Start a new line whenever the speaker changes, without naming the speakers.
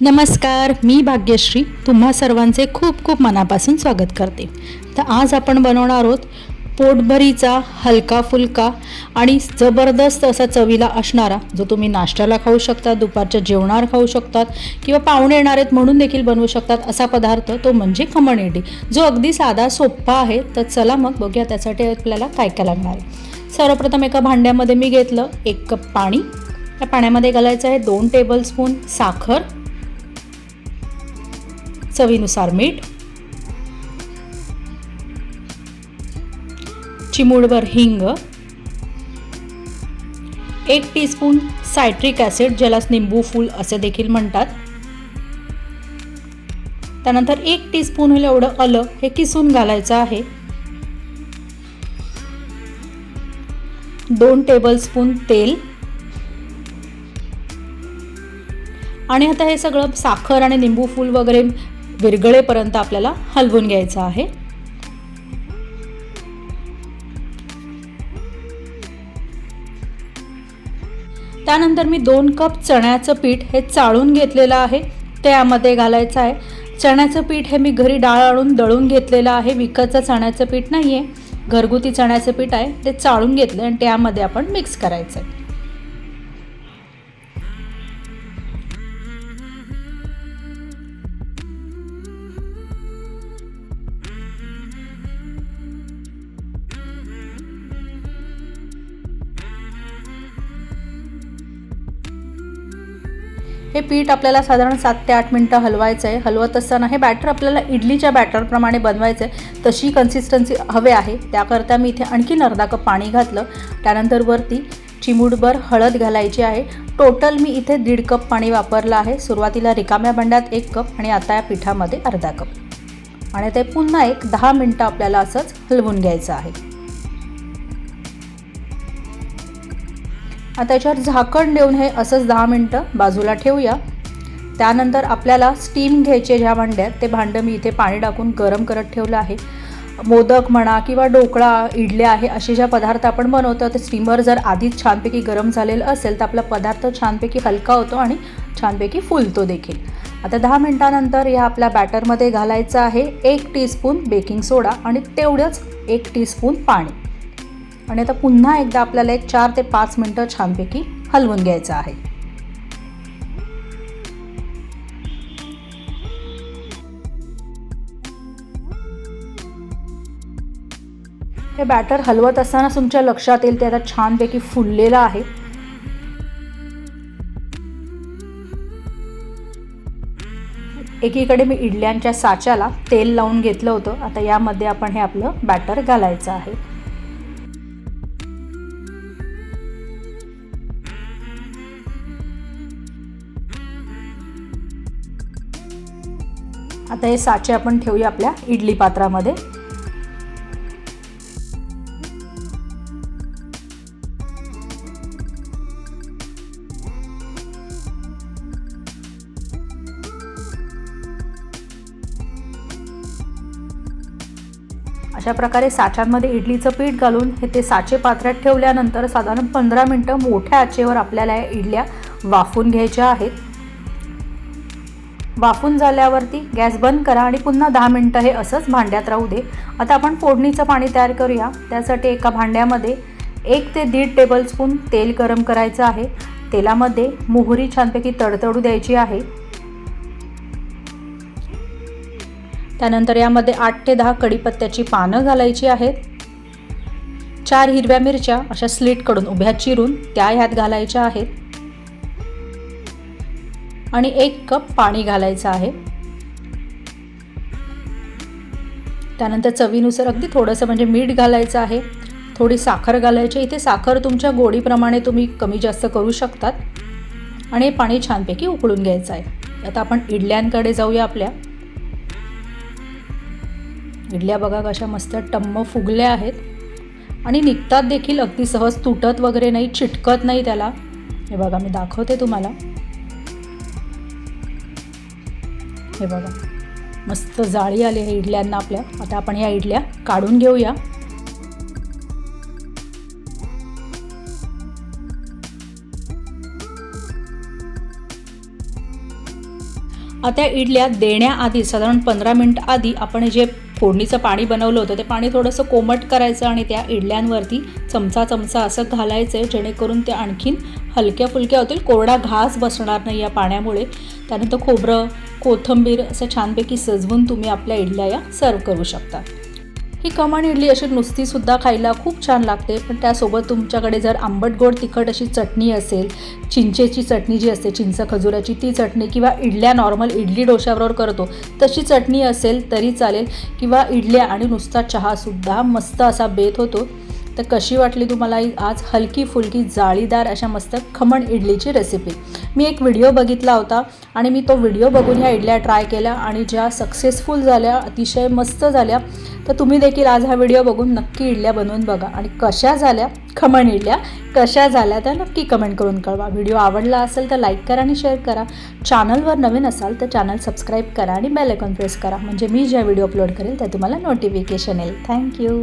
नमस्कार मी भाग्यश्री. तुम्हा सर्वांचे खूप खूप मनापासून स्वागत करते. तर आज आपण बनवणार आहोत पोटभरीचा हलका फुलका आणि जबरदस्त असा चवीला असणारा जो तुम्ही नाश्त्याला खाऊ शकता दुपारच्या जेवणावर खाऊ शकतात किंवा पाहुणे येणार आहेत म्हणून देखील बनवू शकतात असा पदार्थ तो म्हणजे खमण इडली. जो अगदी साधा सोप्पा आहे तर चला मग बघूया त्यासाठी आपल्याला काय काय लागणार आहे. सर्वप्रथम एका भांड्यामध्ये मी घेतलं एक कप पाणी. त्या पाण्यामध्ये घालायचं आहे दोन टेबलस्पून साखर. चवीनुसार मीठ चिमूडभर हिंग एक टीस्पून सायट्रिक ॲसिड ज्याला निंबू फूल असे देखील म्हणतात. त्यानंतर एक टीस्पून एवढं आलं हे किसून घालायचं आहे. दोन टेबलस्पून तेल. आणि आता हे सगळं साखर आणि निंबू फूल वगैरे विरगळेपर्यंत आपल्याला हलवून घ्यायचं आहे. त्यानंतर मी दोन कप चण्याचं पीठ हे चाळून घेतलेलं आहे. त्यामध्ये घालायचं आहे. चण्याचं पीठ हे मी घरी डाळ आणून दळून घेतलेलं आहे. विकतचं चण्याचं पीठ नाही आहे घरगुती चण्याचं पीठ आहे. ते चाळून घेतलं आणि त्यामध्ये आपण मिक्स करायचं आहे हे पीठ आपल्याला साधारण सात ते आठ मिनटं हलवायचं आहे हलवत असताना हे बॅटर आपल्याला इडलीच्या बॅटरप्रमाणे बनवायचं आहे तशी कन्सिस्टन्सी हवे आहे. त्याकरता मी इथे आणखीन अर्धा कप पाणी घातलं. त्यानंतर वरती चिमूटभर हळद घालायची आहे. टोटल मी इथे दीड कप पाणी वापरलं आहे. सुरुवातीला रिकाम्या भांड्यात एक कप आणि आता या पिठामध्ये अर्धा कप. आणि ते पुन्हा एक दहा मिनटं आपल्याला असंच हलवून घ्यायचं आहे. आता याच्यावर झाकण देऊन हे असंच दहा मिनटं बाजूला ठेवूया. त्यानंतर आपल्याला स्टीम घ्यायचे ज्या भांड्यात ते भांडं मी इथे पाणी टाकून गरम करत ठेवलं आहे. मोदक म्हणा किंवा ढोकळा इडल्या आहे असे ज्या पदार्थ आपण बनवतो ते स्टीमर जर आधीच छानपैकी गरम झालेलं असेल तर आपला पदार्थ छानपैकी हलका होतो आणि छानपैकी फुलतो देखील. आता दहा मिनटानंतर या आपल्या बॅटरमध्ये घालायचं आहे एक टीस्पून बेकिंग सोडा आणि तेवढंच एक टीस्पून पाणी. आणि आता पुन्हा एकदा आपल्याला एक चार ते पाच मिनटं छानपैकी हलवून घ्यायचं आहे. हे बॅटर हलवत असताना तुमच्या लक्षात येईल ते आता छानपैकी फुललेलं आहे. एकीकडे मी इडल्यांच्या साच्याला तेल लावून घेतलं होतं. आता यामध्ये आपण हे आपलं बॅटर घालायचं आहे. आता हे साचे आपण ठेवूया आपल्या इडली पात्रामध्ये. अशा प्रकारे साच्यांमध्ये इडलीचं पीठ घालून हे ते साचे पात्रात ठेवल्यानंतर साधारण पंधरा मिनटं मोठ्या आचेवर आपल्याला या इडल्या वाफून घ्यायच्या आहेत. वाफून झाल्यावरती गॅस बंद करा आणि पुन्हा दहा मिनटं हे असंच भांड्यात राहू दे. आता आपण फोडणीचं पाणी तयार करूया. त्यासाठी एका भांड्यामध्ये एक ते दीड टेबलस्पून तेल गरम करायचं आहे. तेलामध्ये मोहरी छानपैकी तडतडू द्यायची आहे. त्यानंतर यामध्ये आठ ते दहा कढीपत्त्याची पानं घालायची आहेत. चार हिरव्या मिरच्या अशा स्लीटकडून उभ्या चिरून त्या ह्यात घालायच्या आहेत. आणि एक कप पाणी घालायचं आहे. त्यानंतर चवीनुसार अगदी थोडंसं म्हणजे मीठ घालायचं आहे. थोडी साखर घालायची. इथे साखर तुमच्या गोडीप्रमाणे तुम्ही कमी जास्त करू शकतात. आणि हे पाणी छानपैकी उकळून घ्यायचं आहे. आता आपण इडल्यांकडे जाऊया आपल्या. इडल्या बघा कशा मस्त टम्म फुगल्या आहेत. आणि निघतात देखील. अगदी सहज तुटत वगैरे नाही चिटकत नाही त्याला. हे बघा मी दाखवते तुम्हाला. हे बघा. मस्त जाळी आली आहे इडल्यांना आपल्या. आता आपण या इडल्या काढून घेऊया. आता इडल्या देण्याआधी साधारण पंधरा मिनिट आधी आपण जे फोडणीचं पाणी बनवलं होतं. ते पाणी थोडंसं कोमट करायचं आणि त्या इडल्यांवरती चमचा चमचा असं घालायचं आहे जेणेकरून ते आणखीन हलक्या फुलक्या होतील. कोरडा घास बसणार नाही या पाण्यामुळे. त्यानंतर खोबरं कोथिंबीर असं छानपैकी सजवून तुम्ही आपल्या इडल्या या सर्व करू शकता. ही खमण इडली अशी नुसतीसुद्धा खायला खूप छान लागते. पण त्यासोबत तुमच्याकडे जर आंबट गोड तिखट अशी चटणी असेल चिंचेची चटणी जी असते चिंच खजुराची ती चटणी किंवा इडल्या नॉर्मल इडली डोश्याबरोबर करतो तशी चटणी असेल तरी चालेल. किंवा इडल्या आणि नुसता चहासुद्धा मस्त असा बेत होतो. तर कशी वाटली तुम्हाला आज हलकी फुलकी जाळीदार अशा मस्त खमण इडलीची रेसिपी मी एक व्हिडिओ बघितला होता आणि मी तो व्हिडिओ बघून ह्या इडल्या ट्राय केल्या आणि ज्या सक्सेसफुल झाल्या अतिशय मस्त झाल्या तर तुम्ही देखील आज हा व्हिडिओ बघून नक्की इडल्या बनवून बघा. आणि कशा झाल्या? खमण इडल्या. कशा झाल्या? त्या नक्की कमेंट करून कळवा. व्हिडिओ आवडला असेल तर लाईक करा आणि शेअर करा. चॅनलवर नवीन असाल तर चॅनल सबस्क्राईब करा आणि बेल आयकॉन प्रेस करा. म्हणजे मी ज्या व्हिडिओ अपलोड करेल त्या तुम्हाला नोटिफिकेशन येईल. थँक्यू